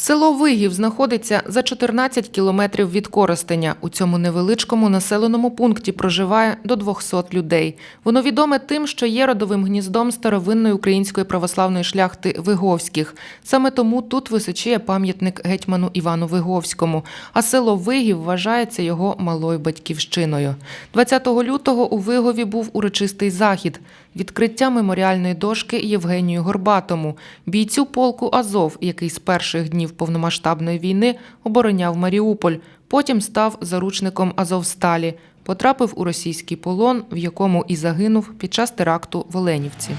Село Вигів знаходиться за 14 кілометрів від Коростеня. У цьому невеличкому населеному пункті проживає до 200 людей. Воно відоме тим, що є родовим гніздом старовинної української православної шляхти Виговських. Саме тому тут височіє пам'ятник гетьману Івану Виговському, а село Вигів вважається його малою батьківщиною. 20 лютого у Вигові був урочистий захід – відкриття меморіальної дошки Євгенію Горбатому, бійцю полку Азов, який з перших днів повномасштабної війни обороняв Маріуполь, потім став заручником Азовсталі, потрапив у російський полон, в якому і загинув під час теракту в Оленівці.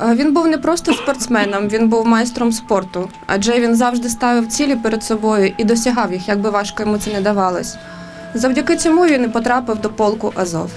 Він був не просто спортсменом, він був майстром спорту, адже він завжди ставив цілі перед собою і досягав їх, як би важко йому це не давалось. Завдяки цьому він і потрапив до полку Азов.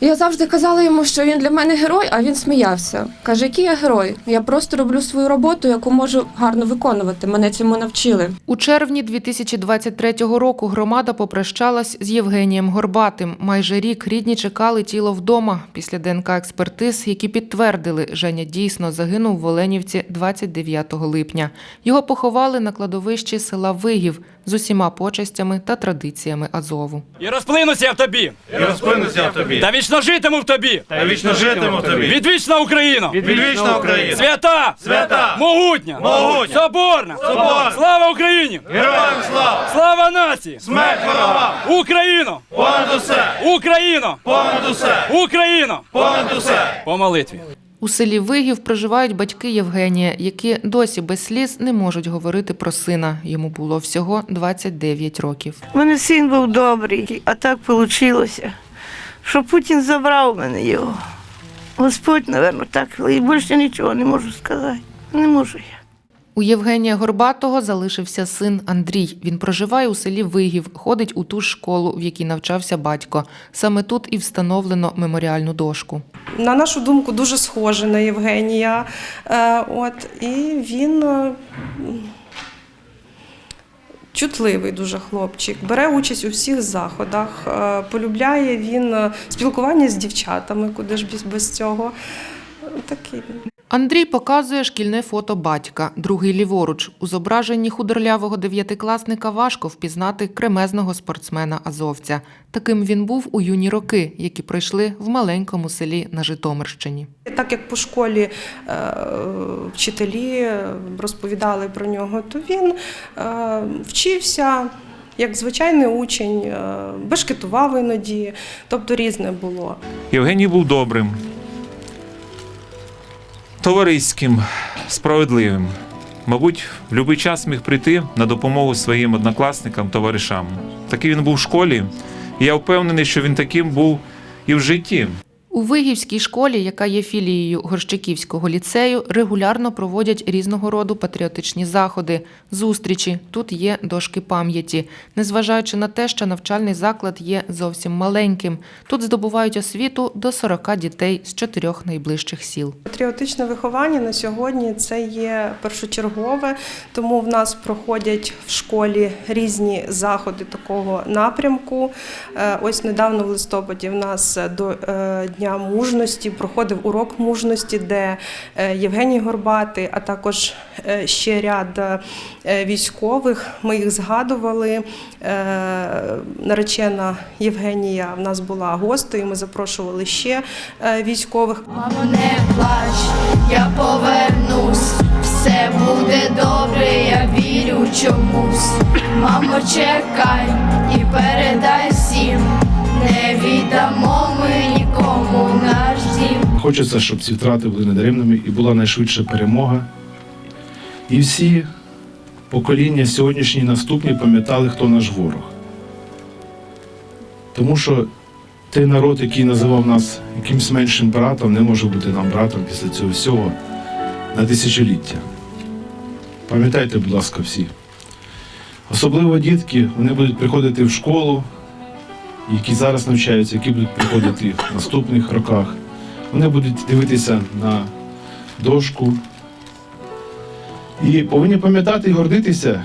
Я завжди казала йому, що він для мене герой, а він сміявся. Каже, який я герой? Я просто роблю свою роботу, яку можу гарно виконувати. Мене цьому навчили. У червні 2023 року громада попрощалась з Євгенієм Горбатим. Майже рік рідні чекали тіло вдома після ДНК-експертиз, які підтвердили, Женя дійсно загинув в Оленівці 29 липня. Його поховали на кладовищі села Вигів з усіма почестями та традиціями Азову. І розплинуся в тобі, І розплинуся в тобі, та вічно житиму в тобі. та вічно житиму в тобі. Відвічна Україна! Відвічна Україна! Свята! Свята! Могутня! Могутня! Соборна! Соборна! Слава Україні! Героям слава! Слава нації! Смерть ворогам! Україно! Понад усе! Україно! Понад усе! Україно! Понад усе! По молитві. У селі Вигів проживають батьки Євгенія, які досі без сліз не можуть говорити про сина. Йому було всього 29 років. У мене син був добрий, а так вийшло, що Путін забрав мене його. Господь, мабуть, так, і більше нічого не можу сказати. Не можу я. У Євгенія Горбатого залишився син Андрій. Він проживає у селі Вигів, ходить у ту ж школу, в якій навчався батько. Саме тут і встановлено меморіальну дошку. на нашу думку, дуже схожий на Євгенія. Е, От, і він е, чутливий дуже хлопчик, бере участь у всіх заходах, е, полюбляє він спілкування з дівчатами, куди ж без, цього. Такий він. Андрій показує шкільне фото батька, другий ліворуч. У зображенні худорлявого дев'ятикласника важко впізнати кремезного спортсмена-азовця. Таким він був у юні роки, які пройшли в маленькому селі на Житомирщині. Так як по школі е, вчителі розповідали про нього, то він е, вчився як звичайний учень, е, бешкетував іноді, тобто різне було. Євгеній був добрим, товариським, справедливим. Мабуть, в будь-який час міг прийти на допомогу своїм однокласникам, товаришам. Такий він був в школі, і я впевнений, що він таким був і в житті. У Вигівській школі, яка є філією Горщиківського ліцею, регулярно проводять різного роду патріотичні заходи, зустрічі. Тут є дошки пам'яті. Незважаючи на те, що навчальний заклад є зовсім маленьким, тут здобувають освіту до 40 дітей з чотирьох найближчих сіл. Патріотичне виховання на сьогодні це є першочергове, тому в нас проходять в школі різні заходи такого напрямку. Е, Ось недавно в листопаді в нас до е, Дня мужності проходив урок мужності, де е, Євгеній Горбатий, а також е, ще ряд е, військових. Ми їх згадували. Наречена Євгенія в нас була гостею. Ми запрошували ще військових. Мамо, не плач, я повернусь, все буде добре, я вірю чомусь. Мамо, чекай Хочеться, щоб ці втрати були недаремними і була найшвидша перемога. І всі покоління сьогоднішні і наступні пам'ятали, хто наш ворог. Тому що той народ, який називав нас якимсь меншим братом, не може бути нам братом після цього всього на тисячоліття. Пам'ятайте, будь ласка, всі. Особливо дітки, вони будуть приходити в школу, які зараз навчаються, які будуть приходити в наступних роках. Вони будуть дивитися на дошку і повинні пам'ятати і гордитися,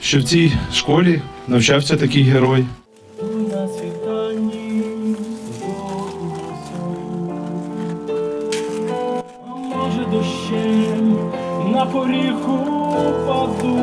що в цій школі навчався такий герой. Може, дощем на поріху паду.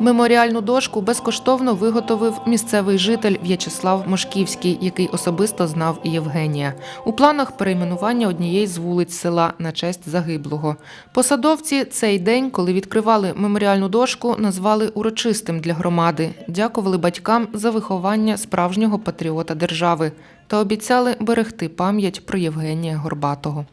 Меморіальну дошку безкоштовно виготовив місцевий житель В'ячеслав Мошківський, який особисто знав Євгенія. У планах перейменування однієї з вулиць села на честь загиблого. Посадовці цей день, коли відкривали меморіальну дошку, назвали урочистим для громади. Дякували батькам за виховання справжнього патріота держави та обіцяли берегти пам'ять про Євгенія Горбатого.